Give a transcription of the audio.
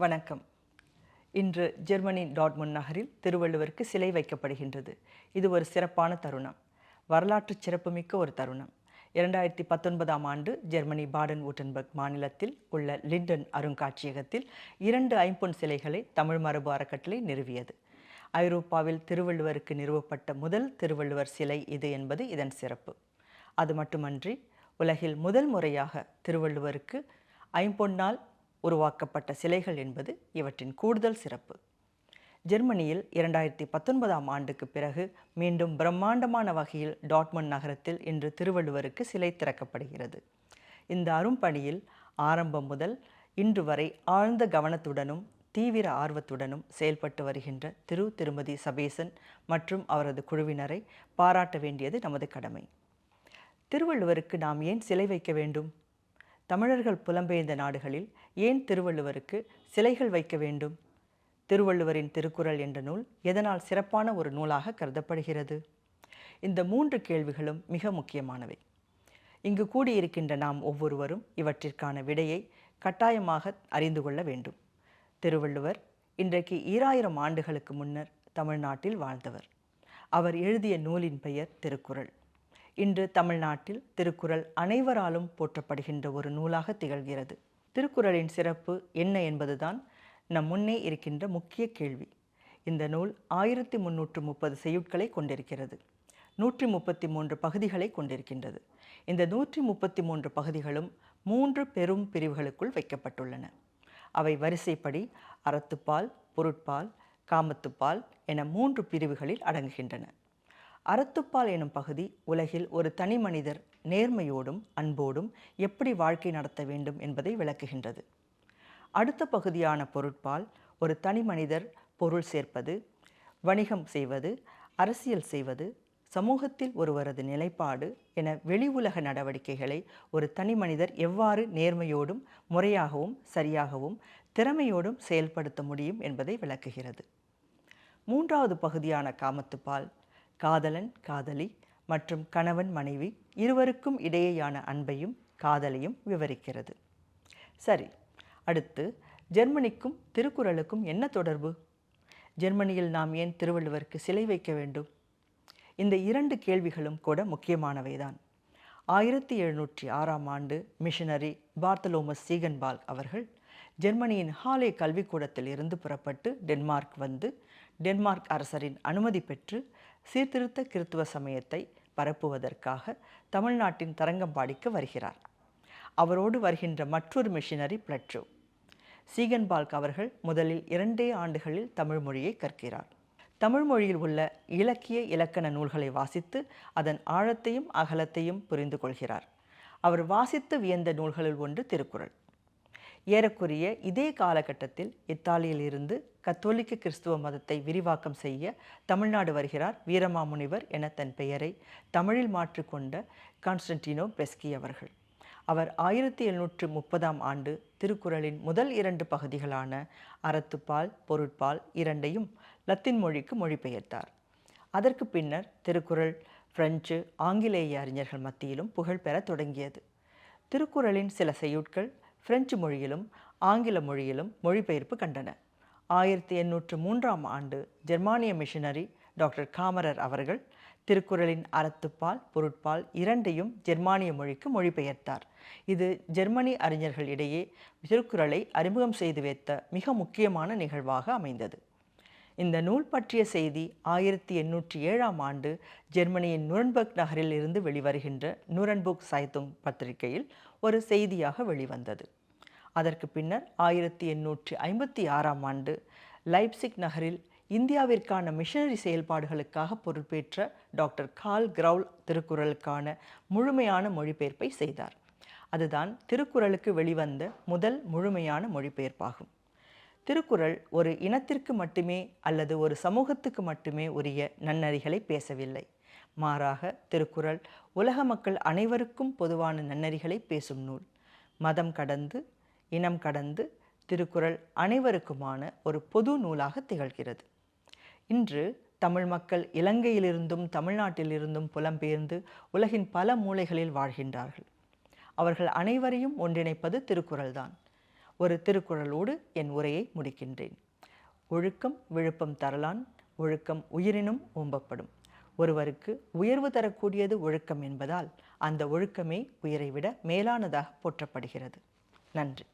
வணக்கம். இன்று ஜெர்மனி டாட்மன் நகரில் திருவள்ளுவருக்கு சிலை வைக்கப்படுகின்றது. இது ஒரு சிறப்பான தருணம். வரலாற்று சிறப்புமிக்க ஒரு தருணம். இரண்டாயிரத்தி பத்தொன்பதாம் ஆண்டு ஜெர்மனி பாடன் ஊட்டன்பர்க் மாநிலத்தில் உள்ள லிண்டன் அருங்காட்சியகத்தில் இரண்டு ஐம்பொன் சிலைகளை தமிழ் மரபு அறக்கட்டளை நிறுவியது. ஐரோப்பாவில் திருவள்ளுவருக்கு நிறுவப்பட்ட முதல் திருவள்ளுவர் சிலை இது என்பது இதன் சிறப்பு. அது மட்டுமன்றி உலகில் முதல் முறையாக திருவள்ளுவருக்கு ஐம்பொன்னால் உருவாக்கப்பட்ட சிலைகள் என்பது இவற்றின் கூடுதல் சிறப்பு. ஜெர்மனியில் இரண்டாயிரத்தி பத்தொன்பதாம் ஆண்டுக்கு பிறகு மீண்டும் பிரம்மாண்டமான வகையில் டாட்மன் நகரத்தில் இன்று திருவள்ளுவருக்கு சிலை திறக்கப்படுகிறது. இந்த அரும்பணியில் ஆரம்பம் முதல் இன்று வரை ஆழ்ந்த கவனத்துடனும் தீவிர ஆர்வத்துடனும் செயல்பட்டு வருகின்ற திரு திருமதி சபேசன் மற்றும் அவரது குழுவினரை பாராட்ட வேண்டியது நமது கடமை. திருவள்ளுவருக்கு நாம் ஏன் சிலை வைக்க வேண்டும்? தமிழர்கள் புலம்பெயர்ந்த நாடுகளில் ஏன் திருவள்ளுவருக்கு சிலைகள் வைக்க வேண்டும்? திருவள்ளுவரின் திருக்குறள் என்ற நூல் எதனால் சிறப்பான ஒரு நூலாக கருதப்படுகிறது? இந்த மூன்று கேள்விகளும் மிக முக்கியமானவை. இங்கு கூடியிருக்கின்ற நாம் ஒவ்வொருவரும் இவற்றிற்கான விடையை கட்டாயமாக அறிந்து கொள்ள வேண்டும். திருவள்ளுவர் இன்றைக்கு ஈராயிரம் ஆண்டுகளுக்கு முன்னர் தமிழ்நாட்டில் வாழ்ந்தவர். அவர் எழுதிய நூலின் பெயர் திருக்குறள். இன்று தமிழ்நாட்டில் திருக்குறள் அனைவராலும் போற்றப்படுகின்ற ஒரு நூலாக திகழ்கிறது. திருக்குறளின் சிறப்பு என்ன என்பதுதான் நம் முன்னே இருக்கின்ற முக்கிய கேள்வி. இந்த நூல் ஆயிரத்தி முன்னூற்று முப்பது செய்யுட்களை கொண்டிருக்கிறது. நூற்றி முப்பத்தி மூன்று பகுதிகளை கொண்டிருக்கின்றது. இந்த நூற்றி முப்பத்தி மூன்று பகுதிகளும் மூன்று பெரும் பிரிவுகளுக்குள் வைக்கப்பட்டுள்ளன. அவை வரிசைப்படி அறத்துப்பால் பொருட்பால் காமத்துப்பால் என மூன்று பிரிவுகளில் அடங்குகின்றன. அறத்துப்பால் எனும் பகுதி உலகில் ஒரு தனி மனிதர் நேர்மையோடும் அன்போடும் எப்படி வாழ்க்கை நடத்த வேண்டும் என்பதை விளக்குகின்றது. அடுத்த பகுதியான பொருட்பால் ஒரு தனி மனிதர் பொருள் சேர்ப்பது வணிகம் செய்வது அரசியல் செய்வது சமூகத்தில் ஒருவரது நிலைப்பாடு என வெளி உலக நடவடிக்கைகளை ஒரு தனி மனிதர் எவ்வாறு நேர்மையோடும் முறையாகவும் சரியாகவும் திறமையோடும் செயல்படுத்த முடியும் என்பதை விளக்குகிறது. மூன்றாவது பகுதியான காமத்துப்பால் காதலன் காதலி மற்றும் கணவன் மனைவி இருவருக்கும் இடையேயான அன்பையும் காதலையும் விவரிக்கிறது. சரி அடுத்து ஜெர்மனிக்கும் திருக்குறளுக்கும் என்ன தொடர்பு? ஜெர்மனியில் நாம் ஏன் திருவள்ளுவருக்கு சிலை வைக்க வேண்டும்? இந்த இரண்டு கேள்விகளும் கூட முக்கியமானவைதான். ஆயிரத்தி எழுநூற்றி ஆறாம் ஆண்டு மிஷனரி பார்த்தலோமஸ் சீகன்பால் அவர்கள் ஜெர்மனியின் ஹாலே கல்விக்கூடத்தில் இருந்து புறப்பட்டு டென்மார்க் வந்து டென்மார்க் அரசரின் அனுமதி பெற்று சீர்திருத்த கிறித்துவ சமயத்தை பரப்புவதற்காக தமிழ்நாட்டின் தரங்கம்பாடிக்கு வருகிறார். அவரோடு வருகின்ற மற்றொரு மிஷினரி பிளட்ரோ சீகன்பால்க் அவர்கள் முதலில் இரண்டே ஆண்டுகளில் தமிழ் மொழியை கற்கிறார். தமிழ் மொழியில் உள்ள இலக்கிய இலக்கண நூல்களை வாசித்து அதன் ஆழத்தையும் அகலத்தையும் புரிந்து கொள்கிறார். அவர் வாசித்து வியந்த நூல்களில் ஒன்று திருக்குறள். ஏறக்குறைய இதே காலகட்டத்தில் இத்தாலியில் இருந்து கத்தோலிக்க கிறிஸ்துவ மதத்தை விரிவாக்கம் செய்ய தமிழ்நாடு வருகிறார் வீரமாமுனிவர் என தன் பெயரை தமிழில் மாற்றிக்கொண்ட கான்ஸ்டன்டினோ பெஸ்கி அவர்கள். அவர் ஆயிரத்தி எழுநூற்று முப்பதாம் ஆண்டு திருக்குறளின் முதல் இரண்டு பகுதிகளான அறத்துப்பால் பொருட்பால் இரண்டையும் லத்தீன் மொழிக்கு மொழிபெயர்த்தார். அதற்கு பின்னர் திருக்குறள் பிரெஞ்சு ஆங்கிலேய அறிஞர்கள் மத்தியிலும் புகழ் பெற தொடங்கியது. திருக்குறளின் சில செய்யுட்கள் பிரெஞ்சு மொழியிலும் ஆங்கில மொழியிலும் மொழிபெயர்ப்பு கண்டன. ஆயிரத்தி எண்ணூற்று மூன்றாம் ஆண்டு ஜெர்மானிய மிஷனரி டாக்டர் காமரர் அவர்கள் திருக்குறளின் அறத்துப்பால் பொருட்பால் இரண்டையும் ஜெர்மானிய மொழிக்கு மொழிபெயர்த்தார். இது ஜெர்மனி அறிஞர்கள் இடையே திருக்குறளை அறிமுகம் செய்து வைத்த மிக முக்கியமான நிகழ்வாக அமைந்தது. இந்த நூல் பற்றிய செய்தி ஆயிரத்தி எண்ணூற்றி ஏழாம் ஆண்டு ஜெர்மனியின் நுரன்பர்க் நகரில் இருந்து வெளிவருகின்ற நுரன்புக் சைத்துங் பத்திரிகையில் ஒரு செய்தியாக வெளிவந்தது. அதற்கு பின்னர் ஆயிரத்தி எண்ணூற்றி ஐம்பத்தி ஆறாம் ஆண்டு லைப்சிக் நகரில் இந்தியாவிற்கான மிஷனரி செயல்பாடுகளுக்காக பொறுப்பேற்ற டாக்டர் கால் கிரவுல் திருக்குறளுக்கான முழுமையான மொழிபெயர்ப்பை செய்தார். அதுதான் திருக்குறளுக்கு வெளிவந்த முதல் முழுமையான மொழிபெயர்ப்பாகும். திருக்குறள் ஒரு இனத்திற்கு மட்டுமே அல்லது ஒரு சமூகத்துக்கு மட்டுமே உரிய நன்னறிகளை பேசவில்லை. மாறாக திருக்குறள் உலக மக்கள் அனைவருக்கும் பொதுவான நன்னறிகளை பேசும் நூல். மதம் கடந்து இனம் கடந்து திருக்குறள் அனைவருக்குமான ஒரு பொது நூலாக திகழ்கிறது. இன்று தமிழ் மக்கள் இலங்கையிலிருந்தும் தமிழ்நாட்டிலிருந்தும் புலம்பெயர்ந்து உலகின் பல மூலைகளில் வாழ்கின்றார்கள். அவர்கள் அனைவரையும் ஒன்றிணைப்பது திருக்குறள்தான். ஒரு திருக்குறளோடு என் உரையை முடிக்கின்றேன். ஒழுக்கம் விழுப்பம் தரலான் ஒழுக்கம் உயிரினும் ஓம்பப்படும் ஒருவருக்கு உயர்வு தரக்கூடியது ஒழுக்கம் என்பதால் அந்த ஒழுக்கமே உயிரை விட மேலானதாக போற்றப்படுகிறது. நன்றி.